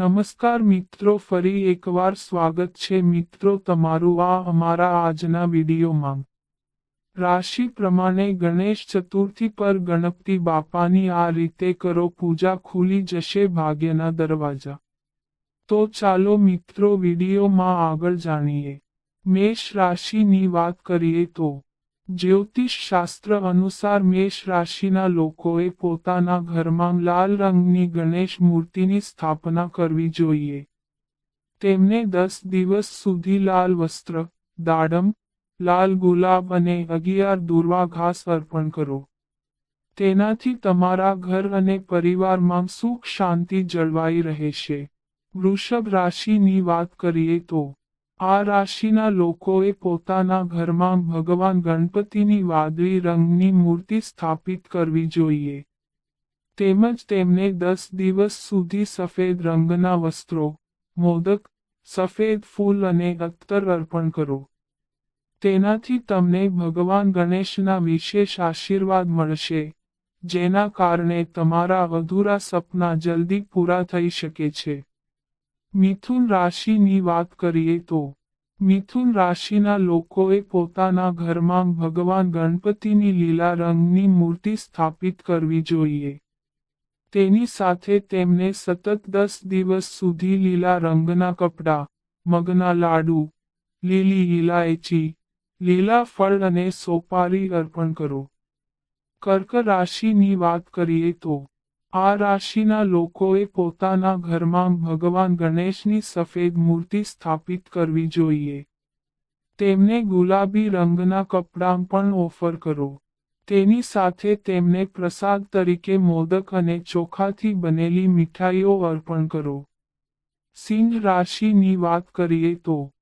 નમસ્કાર મિત્રો, ફરી એકવાર સ્વાગત છે મિત્રો તમારું આ અમારા આજના વિડીયોમાં. રાશિ પ્રમાણે ગણેશ ચતુર્થી પર ગણપતિ બાપાની આ રીતે કરો પૂજા ખુલી જશે ભાગ્યના દરવાજા. તો ચાલો મિત્રો વિડીયોમાં આગળ જાણીએ. મેષ રાશિની વાત કરીએ તો જ્યોતિષ શાસ્ત્ર અનુસાર મેષ રાશિના લોકોએ પોતાના ઘરમાં લાલ રંગની ગણેશ મૂર્તિની સ્થાપના કરવી જોઈએ. તેમને દસ દિવસ સુધી લાલ વસ્ત્ર, દાડમ, લાલ ગુલાબ અને અગિયાર દુર્વા ઘાસ અર્પણ કરો. તેનાથી તમારા ઘર અને પરિવારમાં સુખ શાંતિ જળવાઈ રહેશે. વૃષભ રાશિની વાત કરીએ તો આ રાશિના લોકોએ પોતાના ઘરમાં ભગવાન ગણપતિની વાદળી રંગની મૂર્તિ સ્થાપિત કરવી જોઈએ. તેમજ તેમને દસ દિવસ સુધી સફેદ રંગના વસ્ત્રો, મોદક, સફેદ ફૂલ અને અત્તર અર્પણ કરો. તેનાથી તમને ભગવાન ગણેશના વિશેષ આશીર્વાદ મળશે, જેના કારણે તમારા અધૂરા સપના જલ્દી પૂરા થઈ શકે છે. મિથુન રાશિની વાત કરીએ તો, મિથુન રાશિના લોકોએ પોતાના ઘરમાં ભગવાન ગણપતિની લીલા રંગની મૂર્તિ સ્થાપિત કરવી જોઈએ. તેની સાથે તેમને સતત દસ દિવસ સુધી લીલા રંગના કપડાં, મગના લાડુ, લીલી ઇલાયચી લીલા ફળ અને સોપારી અર્પણ કરો. કર્ક રાશિની વાત કરીએ તો આ રાશિના લોકોએ પોતાના ઘરમાં ભગવાન ગણેશની સફેદ મૂર્તિ સ્થાપિત કરવી જોઈએ. તેમને ગુલાબી રંગના કપડાં પણ ઓફર કરો. તેની સાથે તેમને પ્રસાદ તરીકે મોદક અને ચોખાથી બનેલી મીઠાઈઓ અર્પણ કરો. સિંહ રાશિની વાત કરીએ તો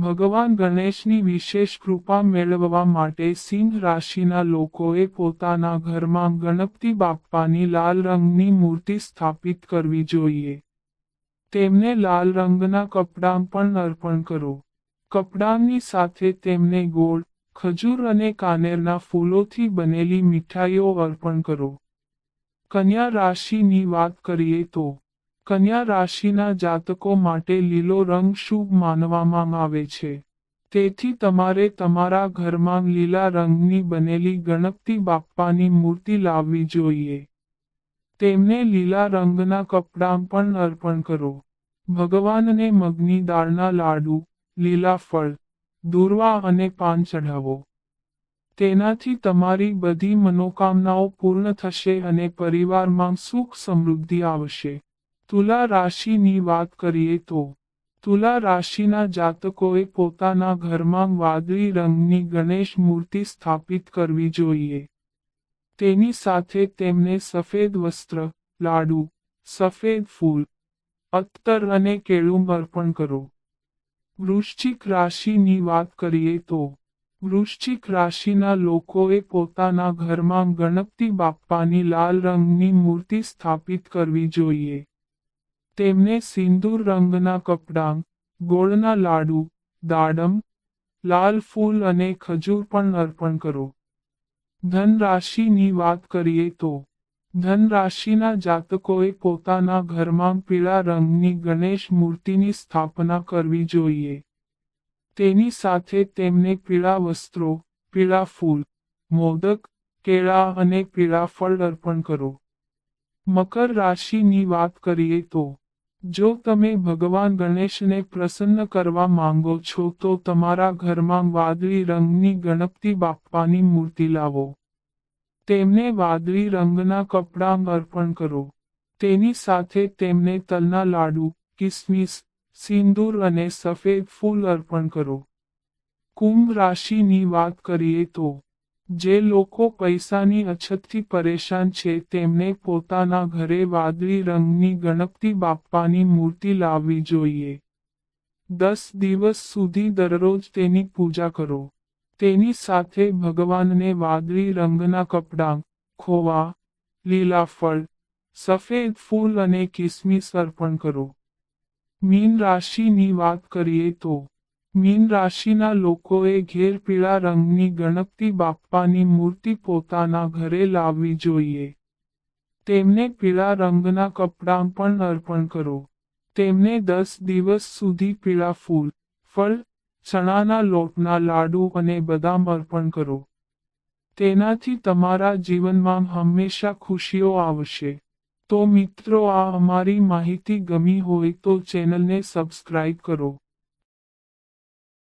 ભગવાન ગણેશની વિશેષ કૃપા મેળવવા માટે સિંહ રાશિના લોકોએ પોતાના ઘરમાં ગણપતિ બાપ્પાની લાલ રંગની મૂર્તિ સ્થાપિત કરવી જોઈએ. તેમને લાલ રંગના કપડાં પણ અર્પણ કરો. કપડાંની સાથે તેમને ગોળ, ખજૂર અને કાનેરના ફૂલોથી બનેલી મીઠાઈઓ અર્પણ કરો. કન્યા રાશિની વાત કરીએ તો કન્યા રાશિના જાતકો માટે લીલો રંગ શુભ માનવામાં આવે છે. તેથી તમારે તમારા ઘરમાં લીલા રંગની બનેલી ગણપતિ બાપ્પાની મૂર્તિ લાવવી જોઈએ. તેમને લીલા રંગના કપડાં પણ અર્પણ કરો. ભગવાનને મગની દાળના લાડુ, લીલા ફળ, દૂરવા અને પાન ચઢાવો. તેનાથી તમારી બધી મનોકામનાઓ પૂર્ણ થશે અને પરિવારમાં સુખ સમૃદ્ધિ આવશે. તુલા રાશિની વાત કરીએ તો, તુલા રાશિના જાતકોએ પોતાના ઘરમાં વાદળી રંગની ગણેશ મૂર્તિ સ્થાપિત કરવી જોઈએ. તેની સાથે તેમને સફેદ વસ્ત્ર, લાડુ, સફેદ ફૂલ અત્તર અને કેળું અર્પણ કરો. વૃશ્ચિક રાશિની વાત કરીએ તો, વૃશ્ચિક રાશિના લોકોએ પોતાના ઘરમાં ગણપતિ બાપ્પાની લાલ રંગની મૂર્તિ સ્થાપિત કરવી જોઈએ. તેમને સિંદૂર રંગના કપડાં, ગોળના લાડુ, દાડમ, લાલ ફૂલ અને ખજૂર પણ અર્પણ કરો. ધન રાશિની વાત કરીએ તો ધન રાશિના જાતકોએ પોતાના ઘરમાં પીળા રંગની ગણેશ મૂર્તિની સ્થાપના કરવી જોઈએ. તેની સાથે તેમને પીળા વસ્ત્રો, પીળા ફૂલ, મોદક, કેળા અને પીળા ફળ અર્પણ કરો. મકર રાશિની વાત કરીએ તો જો તમે ભગવાન ગણેશને પ્રસન્ન કરવા માંગો છો, તો તમારા ઘરમાં વાદળી રંગની ગણપતિ બાપ્પાની મૂર્તિ લાવો. તેમને વાદળી રંગના કપડાં અર્પણ કરો. તેની સાથે તેમને તલના લાડુ, કિસમિસ, સિંદૂર અને સફેદ ફૂલ અર્પણ કરો. કુંભ રાશિની વાત કરીએ તો જે લોકો પૈસાની અછતથી પરેશાન છે, તેમને પોતાના ઘરે વાદળી રંગની ગણપતિ બાપ્પાની મૂર્તિ લાવવી જોઈએ. દસ દિવસ સુધી દરરોજ તેની પૂજા કરો. તેની સાથે ભગવાનને વાદળી રંગના કપડાં, ખોવા, લીલા ફળ, સફેદ ફૂલ અને કિસમિસ અર્પણ કરો. મીન રાશિની વાત કરીએ તો મીન રાશિના લોકોએ ઘેર પીળા રંગની ગણપતિ બાપ્પાની મૂર્તિ પોતાના ઘરે લાવવી જોઈએ. તેમને પીળા રંગના કપડાં પણ અર્પણ કરો. તેમને દસ દિવસ સુધી પીળા ફૂલ, ફળ, ચણાના લોટના લાડુ અને બદામ અર્પણ કરો. તેનાથી તમારા જીવનમાં હંમેશા ખુશીઓ આવશે. તો મિત્રો, આ અમારી માહિતી ગમી હોય તો ચેનલને સબસ્ક્રાઇબ કરો.